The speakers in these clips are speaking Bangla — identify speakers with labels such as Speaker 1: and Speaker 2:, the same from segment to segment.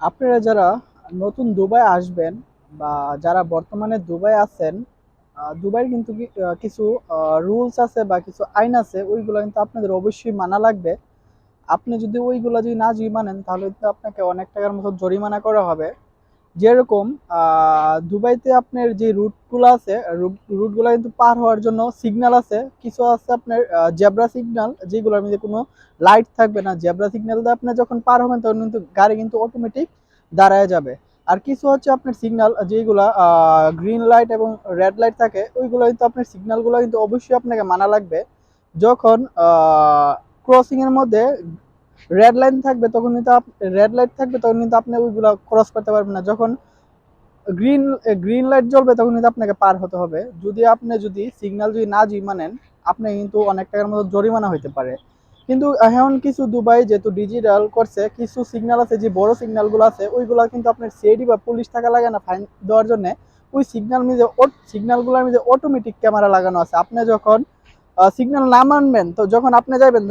Speaker 1: আপনারা যারা নতুন দুবাই আসবেন বা যারা বর্তমানে দুবাই আছেন দুবাইয়ের কিন্তু কিছু রুলস আছে বা কিছু আইন আছে, ওইগুলো কিন্তু আপনাদের অবশ্যই মানা লাগবে। আপনি যদি ওইগুলো যদি না জি মানেন, তাহলে কিন্তু আপনাকে অনেক টাকার মতো জরিমানা করা হবে। যেরকম দুবাইতে আপনার যে রুটগুলো আছে রুটগুলো কিন্তু পার হওয়ার জন্য সিগন্যাল আছে। কিছু আছে আপনার জেব্রা সিগনাল যেগুলোর মধ্যে কোনো লাইট থাকবে না। জেব্রা সিগনাল দিয়ে আপনি যখন পার হবেন, তখন কিন্তু গাড়ি কিন্তু অটোমেটিক দাঁড়ায় যাবে। আর কিছু হচ্ছে আপনার সিগনাল যেগুলা গ্রিন লাইট এবং রেড লাইট থাকে, ওইগুলো কিন্তু আপনার সিগনালগুলো কিন্তু অবশ্যই আপনাকে মানা লাগবে। যখন ক্রসিংয়ের মধ্যে রেড লাইন থাকবে, তখন কিন্তু রেড লাইট থাকবে, তখন কিন্তু আপনি ওইগুলো ক্রস করতে পারবেন না। যখন গ্রিন গ্রিন লাইট জ্বলবে, তখন কিন্তু আপনাকে পার হতে হবে। যদি আপনি যদি সিগন্যাল যদি না জি মানেন, আপনি কিন্তু অনেক টাকার মতো জরিমানা হইতে পারে। কিন্তু এখন কিছু দুবাই যেহেতু ডিজিটাল করছে, কিছু সিগন্যাল আছে, যে বড় সিগন্যালগুলো আছে, ওইগুলো কিন্তু আপনার সিআইডি বা পুলিশ থাকা লাগে না ফাইন দেওয়ার জন্য। ওই সিগন্যাল মিজে সিগন্যালগুলোর মধ্যে অটোমেটিক ক্যামেরা লাগানো আছে। আপনি যখন সিগন্যাল না মানবেন, তো যখন আপনি যাবেন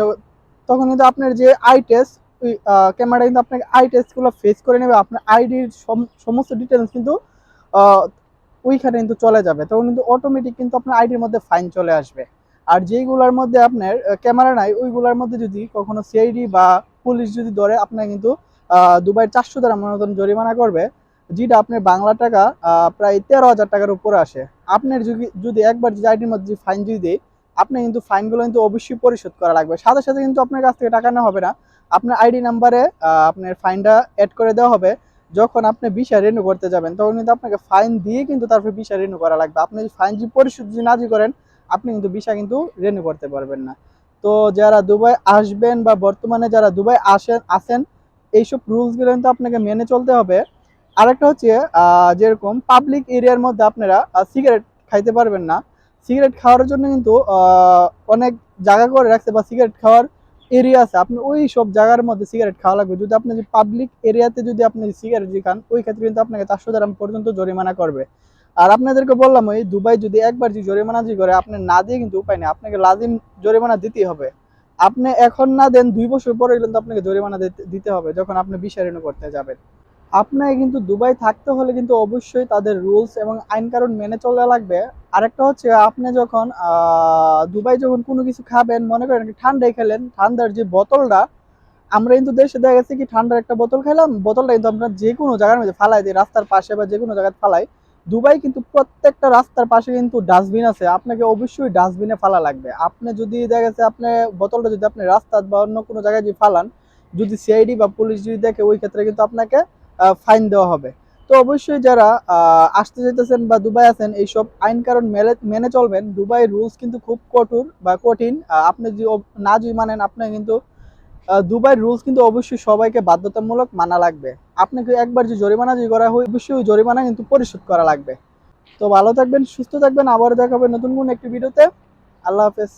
Speaker 1: তখন কিন্তু আপনার যে আই টেস্ট ওই ক্যামেরা কিন্তু আপনাকে আই টেস্টগুলো ফেস করে নেবে, আপনার আইডির সমস্ত ডিটেলস কিন্তু ওইখানে কিন্তু চলে যাবে। তখন কিন্তু অটোমেটিক কিন্তু আপনার আইডির মধ্যে ফাইন চলে আসবে। আর যেইগুলোর মধ্যে আপনার ক্যামেরা নাই, ওইগুলোর মধ্যে যদি কখনো সিআইডি বা পুলিশ যদি ধরে, আপনার কিন্তু দুবাইয়ের চারশো দ্বারা মতন জরিমানা করবে, যেটা আপনার বাংলা টাকা প্রায় তেরো হাজার টাকার উপরে আসে। আপনার যদি যদি একবার যদি আইডির মধ্যে ফাইন যদি দেয় আপনি কিন্তু ফাইনগুলো কিন্তু অবশ্যই পরিশোধ করা লাগবে। সাথে সাথে কিন্তু আপনার কাছ থেকে টাকা নেওয়া হবে না। আপনার আইডি নাম্বারে আপনার ফাইনটা অ্যাড করে দেওয়া হবে। যখন আপনি ভিসা রিনিউ করতে যাবেন, তখন কিন্তু আপনাকে ফাইন দিয়ে কিন্তু তারপর ভিসা রিনিউ করা লাগবে। আপনি যদি ফাইন যদি পরিশোধ যদি না করেন, আপনি কিন্তু ভিসা কিন্তু রিনিউ করতে পারবেন না। তো যারা দুবাই আসবেন বা বর্তমানে যারা দুবাই আসেন আসেন, এইসব রুলসগুলো কিন্তু আপনাকে মেনে চলতে হবে। আরেকটা হচ্ছে যেরকম পাবলিক এরিয়ার মধ্যে আপনারা সিগারেট খাইতে পারবেন না। সিগারেট খাওয়ার জন্য কিন্তু অনেক জায়গা করে রাখছে বা সিগারেট খাওয়ার এরিয়া আছে। আপনি ওই সব জায়গার মধ্যে সিগারেট খাওয়া লাগবে। যদি আপনি পাবলিক এরিয়াতে যদি আপনি সিগারেট যদি খান, ওই ক্ষেত্রে কিন্তু আপনাকে চারশো দাম পর্যন্ত জরিমানা করবে। আর আপনাদেরকে বললাম ওই দুবাই যদি একবার যদি জরিমানা যদি করে, আপনি না দিয়ে কিন্তু উপায় নেই। আপনাকে লাজিম জরিমানা দিতেই হবে। আপনি এখন না দেন, দুই বছর পরে কিন্তু আপনাকে জরিমানা দিতে- হবে, যখন আপনি রিনিউ করতে যাবেন। আপনাকে কিন্তু দুবাই থাকতে হলে কিন্তু অবশ্যই তাদের রুলস এবং আইন কানুন মেনে চলা লাগবে। আরেকটা হচ্ছে, আপনি যখন দুবাই যখন কোনো কিছু খাবেন, মনে করেন ঠান্ডায় খেলেন, ঠান্ডার যে বোতলটা, আমরা কিন্তু দেশে দেখা গেছে কি ঠান্ডার একটা বোতল খেলাম, বোতলটা কিন্তু আমরা যে কোনো জায়গার মধ্যে ফালাই দিই, রাস্তার পাশে বা যে কোনো জায়গায় ফালাই। দুবাই কিন্তু প্রত্যেকটা রাস্তার পাশে কিন্তু ডাস্টবিন আছে, আপনাকে অবশ্যই ডাস্টবিনে ফালা লাগবে। আপনি যদি দেখা গেছে আপনি বোতলটা যদি আপনি রাস্তা বা অন্য কোনো জায়গায় যদি ফালান, যদি সিআইডি বা পুলিশ যদি দেখে, ওই ক্ষেত্রে কিন্তু আপনাকে ফাইন দেওয়া হবে। তো অবশ্যই যারা আসতে যেতেছেন বা দুবাই আছেন, এইসব আইন কারণ মেনে চলবেন। দুবাই রুলস কিন্তু খুব কঠোর বা কঠিন। আপনি যদি না যদি মানেন, আপনি কিন্তু দুবাইয়ের রুলস কিন্তু অবশ্যই সবাইকে বাধ্যতামূলক মানা লাগবে। আপনাকে একবার যে জরিমানা যদি করা হয়, অবশ্যই ওই জরিমানা কিন্তু পরিশোধ করা লাগবে। তো ভালো থাকবেন, সুস্থ থাকবেন। আবার দেখা হবে নতুন কোন একটি ভিডিওতে। আল্লাহ হাফেজ।